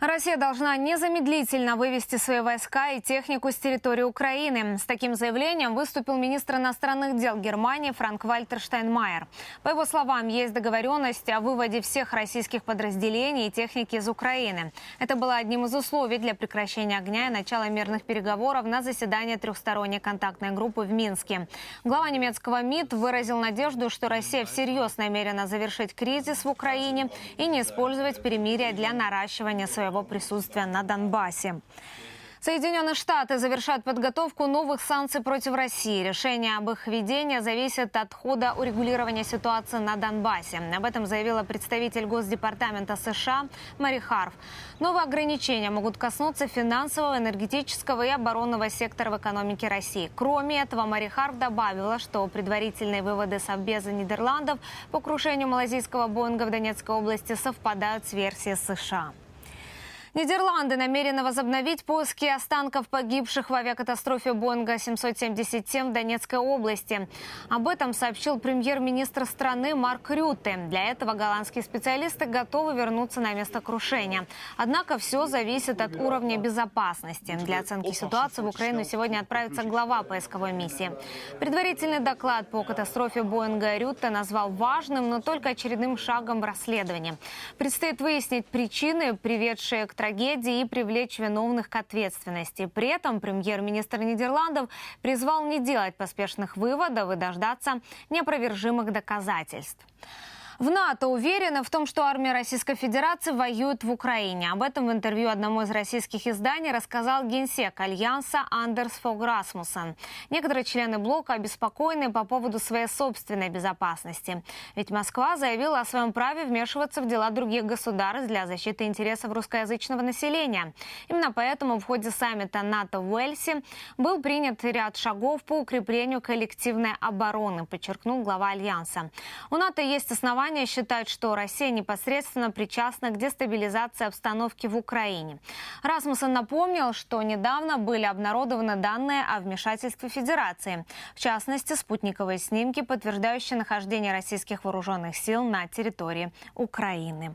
Россия должна незамедлительно вывести свои войска и технику с территории Украины. С таким заявлением выступил министр иностранных дел Германии Франк Вальтер Штайнмайер. По его словам, есть договоренность о выводе всех российских подразделений и техники из Украины. Это было одним из условий для прекращения огня и начала мирных переговоров на заседании трехсторонней контактной группы в Минске. Глава немецкого МИД выразил надежду, что Россия всерьез намерена завершить кризис в Украине и не использовать перемирие для наращивания своего присутствия на Донбассе. Соединенные Штаты завершат подготовку новых санкций против России. Решение об их введении зависит от хода урегулирования ситуации на Донбассе. Об этом заявила представитель Госдепартамента США Мари Харф. Новые ограничения могут коснуться финансового, энергетического и оборонного сектора в экономике России. Кроме этого, Мари Харф добавила, что предварительные выводы Совбеза Нидерландов по крушению малазийского Боинга в Донецкой области совпадают с версией США. Нидерланды намерены возобновить поиски останков погибших в авиакатастрофе Боинга 777 в Донецкой области. Об этом сообщил премьер-министр страны Марк Рютте. Для этого голландские специалисты готовы вернуться на место крушения. Однако все зависит от уровня безопасности. Для оценки ситуации в Украину сегодня отправится глава поисковой миссии. Предварительный доклад по катастрофе Боинга Рютте назвал важным, но только очередным шагом в расследовании. Предстоит выяснить причины, приведшие к трагедии и привлечь виновных к ответственности. При этом премьер-министр Нидерландов призвал не делать поспешных выводов и дождаться неопровержимых доказательств. В НАТО уверены в том, что армия Российской Федерации воюет в Украине. Об этом в интервью одному из российских изданий рассказал генсек Альянса Андерс Фог Расмуссен. Некоторые члены блока обеспокоены по поводу своей собственной безопасности. Ведь Москва заявила о своем праве вмешиваться в дела других государств для защиты интересов русскоязычного населения. Именно поэтому в ходе саммита НАТО в Уэльсе был принят ряд шагов по укреплению коллективной обороны, подчеркнул глава Альянса. У НАТО есть основания основания считать, что Россия непосредственно причастна к дестабилизации обстановки в Украине. Расмуссен напомнил, что недавно были обнародованы данные о вмешательстве Федерации. В частности, спутниковые снимки, подтверждающие нахождение российских вооруженных сил на территории Украины.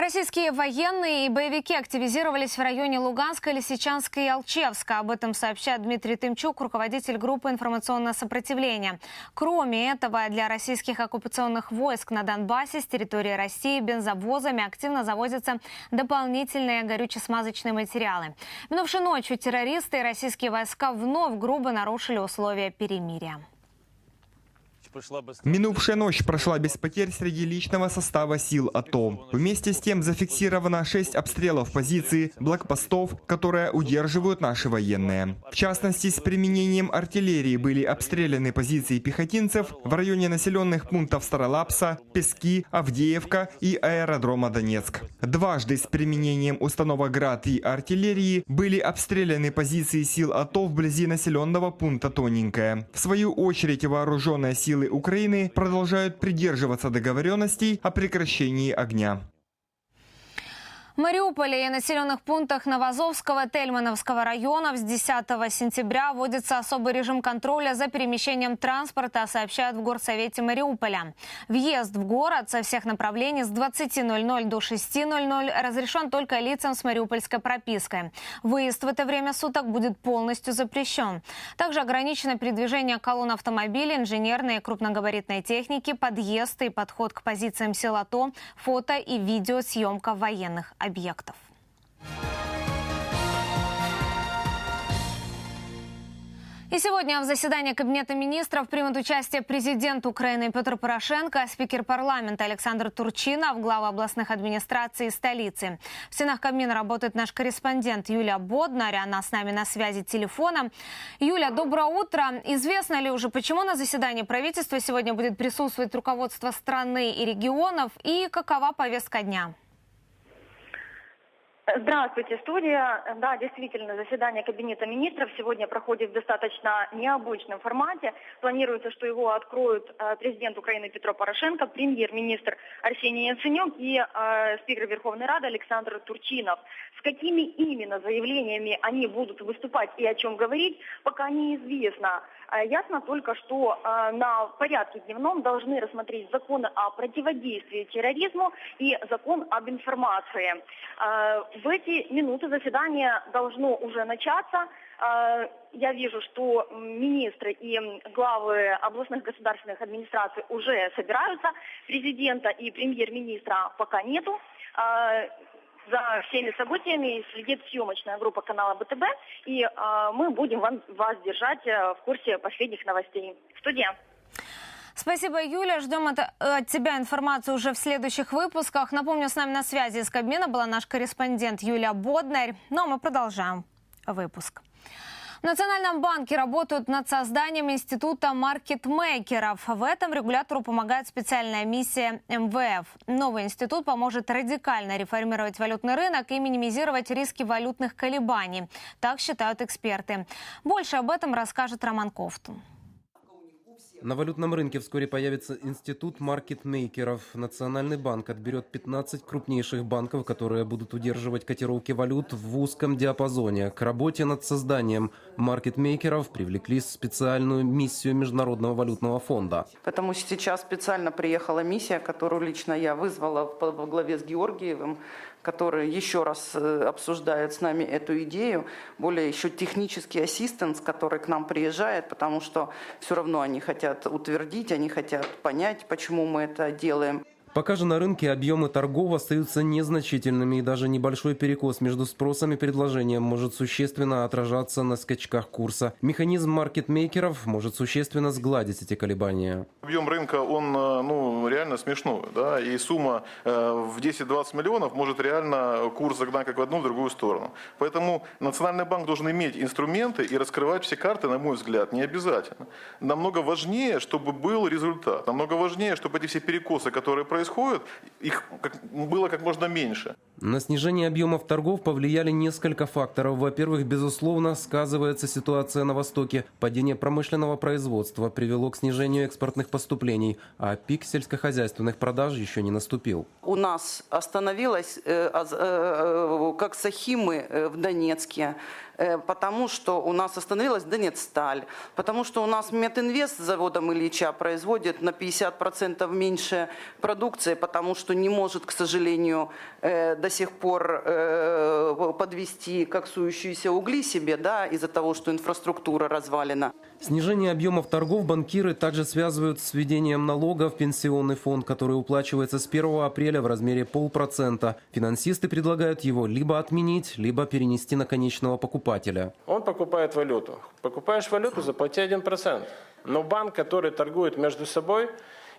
Российские военные и боевики активизировались в районе Луганска, Лисичанска и Алчевска. Об этом сообщает Дмитрий Тымчук, руководитель группы информационное сопротивление. Кроме этого, для российских оккупационных войск на Донбассе с территории России бензовозами активно завозятся дополнительные горюче-смазочные материалы. Минувшей ночью террористы и российские войска вновь грубо нарушили условия перемирия. Минувшая ночь прошла без потерь среди личного состава сил АТО. Вместе с тем зафиксировано 6 обстрелов позиций блокпостов, которые удерживают наши военные. В частности, с применением артиллерии были обстреляны позиции пехотинцев в районе населенных пунктов Старолапса, Пески, Авдеевка и аэродрома Донецк. Дважды с применением установок ГРАД и артиллерии были обстреляны позиции сил АТО вблизи населенного пункта Тоненькое. В свою очередь вооруженные силы Украины продолжают придерживаться договоренностей о прекращении огня. Мариуполе и населенных пунктах Новозовского, Тельмановского районов с 10 сентября вводится особый режим контроля за перемещением транспорта, сообщают в Горсовете Мариуполя. Въезд в город со всех направлений с 20.00 до 6.00 разрешен только лицам с мариупольской пропиской. Выезд в это время суток будет полностью запрещен. Также ограничено передвижение колонн автомобилей, инженерной и крупногабаритной техники, подъезд и подход к позициям сил АТО, фото и видеосъемка военных объектов объектов. И сегодня в заседании Кабинета министров примут участие президент Украины Петр Порошенко, спикер парламента Александр Турчинов, глава областных администраций столицы. В стенах Кабмина работает наш корреспондент Юлия Боднарь. Она с нами на связи телефоном. Юля, доброе утро. Известно ли уже, почему на заседании правительства сегодня будет присутствовать руководство страны и регионов и какова повестка дня? Здравствуйте, студия. Да, действительно, заседание Кабинета министров сегодня проходит в достаточно необычном формате. Планируется, что его откроют э, президент Украины Петро Порошенко, премьер-министр Арсений Яценюк и э, спикер Верховной Рады Александр Турчинов. С какими именно заявлениями они будут выступать и о чем говорить, пока неизвестно. А, Ясно только, что а, на порядке дневном должны рассмотреть законы о противодействии терроризму и закон об информации. А, В эти минуты заседание должно уже начаться. А, Я вижу, что министры и главы областных государственных администраций уже собираются. Президента и премьер-министра пока нету. А, За всеми событиями следит съемочная группа канала БТБ, и а, мы будем вас держать э, в курсе последних новостей. Студия. Спасибо, Юля. Ждем от, от тебя информацию уже в следующих выпусках. Напомню, с нами на связи из Кабмина была наш корреспондент Юлия Боднарь. Ну а мы продолжаем выпуск. В Национальном банке работают над созданием института маркетмейкеров. В этом регулятору помогает специальная миссия МВФ. Новый институт поможет радикально реформировать валютный рынок и минимизировать риски валютных колебаний. Так считают эксперты. Больше об этом расскажет Роман Ковтун. На валютном рынке вскоре появится институт маркетмейкеров. Национальный банк отберет 15 крупнейших банков, которые будут удерживать котировки валют в узком диапазоне. К работе над созданием маркетмейкеров привлекли специальную миссию Международного валютного фонда. Потому что сейчас специально приехала миссия, которую лично я вызвала во главе с Георгиевым, который еще раз э, обсуждает с нами эту идею. Более еще технический ассистент, который к нам приезжает, потому что все равно они хотят утвердить, они хотят понять, почему мы это делаем. Пока же на рынке объемы торгов остаются незначительными, и даже небольшой перекос между спросом и предложением может существенно отражаться на скачках курса. Механизм маркетмейкеров может существенно сгладить эти колебания. Объем рынка, он э, ну, реально смешной. Да? И сумма э, в 10-20 миллионов может реально курс загнать как в одну, в другую сторону. Поэтому Национальный банк должен иметь инструменты и раскрывать все карты, на мой взгляд, не обязательно. Намного важнее, чтобы был результат. Намного важнее, чтобы эти все перекосы, которые происходят, их как- было как можно меньше. На снижение объемов торгов повлияли несколько факторов. Во-первых, безусловно, сказывается ситуация на Востоке. Падение промышленного производства привело к снижению экспортных поступлений, а пик сельскохозяйственных продаж еще не наступил. У нас остановилась, э, аз- э, как Сахимы э, в Донецке, э, потому что у нас остановилась Донецсталь, потому что у нас Метинвест с заводом Ильича производит на 50% меньше продукции, потому что не может, к сожалению, э, до сих пор э, подвести коксующиеся угли себе, да, из-за того, что инфраструктура развалена. Снижение объемов торгов банкиры также связывают с введением налога в пенсионный фонд, который уплачивается с 1 апреля в размере полпроцента. Финансисты предлагают его либо отменить, либо перенести на конечного покупателя. Он покупает валюту. Покупаешь валюту, заплати 1%. Но банк, который торгует между собой,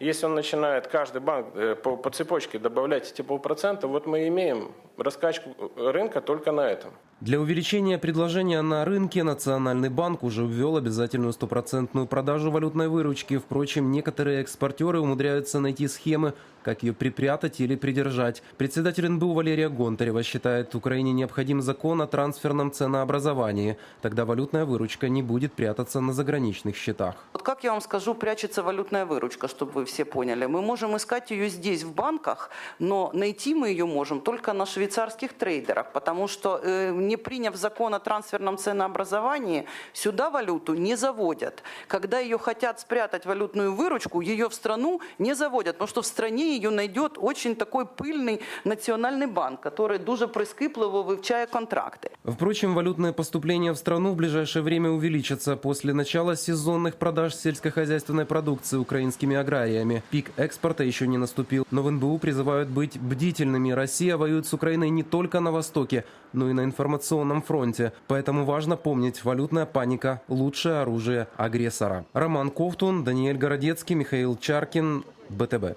если он начинает каждый банк э, по, по цепочке добавлять эти полпроцента, вот мы имеем раскачку рынка только на этом. Для увеличения предложения на рынке Национальный банк уже ввел обязательную стопроцентную продажу валютной выручки. Впрочем, некоторые экспортеры умудряются найти схемы, как ее припрятать или придержать. Председатель НБУ Валерия Гонтарева считает, Украине необходим закон о трансферном ценообразовании. Тогда валютная выручка не будет прятаться на заграничных счетах. Вот как я вам скажу, прячется валютная выручка, чтобы вы все поняли. Мы можем искать ее здесь, в банках, но найти мы ее можем только на швейцарских трейдерах, потому что э, не приняв закон о трансферном ценообразовании, сюда валюту не заводят. Когда ее хотят спрятать валютную выручку, ее в страну не заводят, потому что в стране ее найдет очень такой пыльный национальный банк, который дуже прискіпливо вивчає контракти. Впрочем, валютные поступления в страну в ближайшее время увеличатся после начала сезонных продаж сельскохозяйственной продукции украинскими аграриями. Пик экспорта еще не наступил, но в НБУ призывают быть бдительными. Россия воюет с Украиной не только на Востоке, но и на информационном фронте. Поэтому важно помнить, валютная паника – лучшее оружие агрессора. Роман Ковтун, Даниэль Городецкий, Михаил Чаркин, БТБ.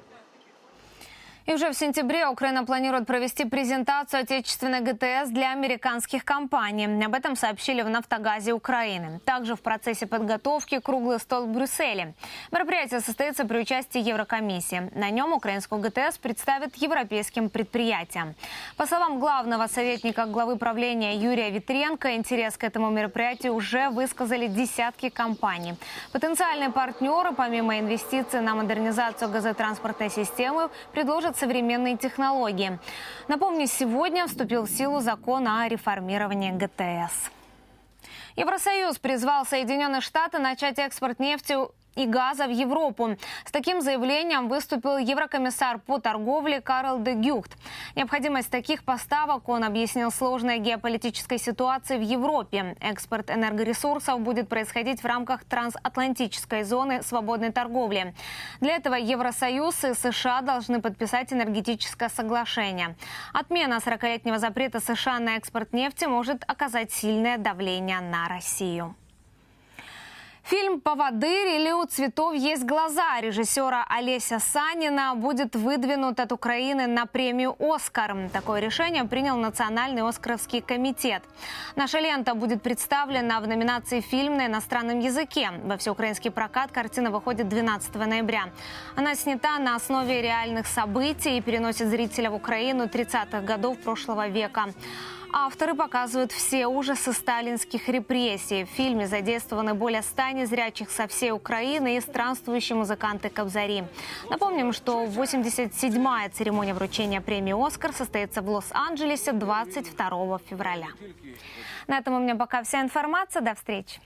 И уже в сентябре Украина планирует провести презентацию отечественной ГТС для американских компаний. Об этом сообщили в «Нафтогазе Украины». Также в процессе подготовки круглый стол в Брюсселе. Мероприятие состоится при участии Еврокомиссии. На нем украинскую ГТС представят европейским предприятиям. По словам главного советника главы правления Юрия Витренко, интерес к этому мероприятию уже высказали десятки компаний. Потенциальные партнеры, помимо инвестиций на модернизацию газотранспортной системы, предложат современные технологии. Напомню, сегодня вступил в силу закон о реформировании ГТС. Евросоюз призвал Соединенные Штаты начать экспорт нефти и газа в Европу. С таким заявлением выступил еврокомиссар по торговле Карл де Гюхт. Необходимость таких поставок он объяснил сложной геополитической ситуацией в Европе. Экспорт энергоресурсов будет происходить в рамках трансатлантической зоны свободной торговли. Для этого Евросоюз и США должны подписать энергетическое соглашение. Отмена 40-летнего запрета США на экспорт нефти может оказать сильное давление на Россию. Фильм «Поводырь» или «У цветов есть глаза» режиссера Олеся Санина будет выдвинут от Украины на премию «Оскар». Такое решение принял Национальный Оскаровский комитет. Наша лента будет представлена в номинации «Фильм на иностранном языке». Во всеукраинский прокат картина выходит 12 ноября. Она снята на основе реальных событий и переносит зрителя в Украину 30-х годов прошлого века. Авторы показывают все ужасы сталинских репрессий. В фильме задействованы более ста незрячих со всей Украины и странствующие музыканты Кобзари. Напомним, что 87-я церемония вручения премии «Оскар» состоится в Лос-Анджелесе 22 февраля. На этом у меня пока вся информация. До встречи.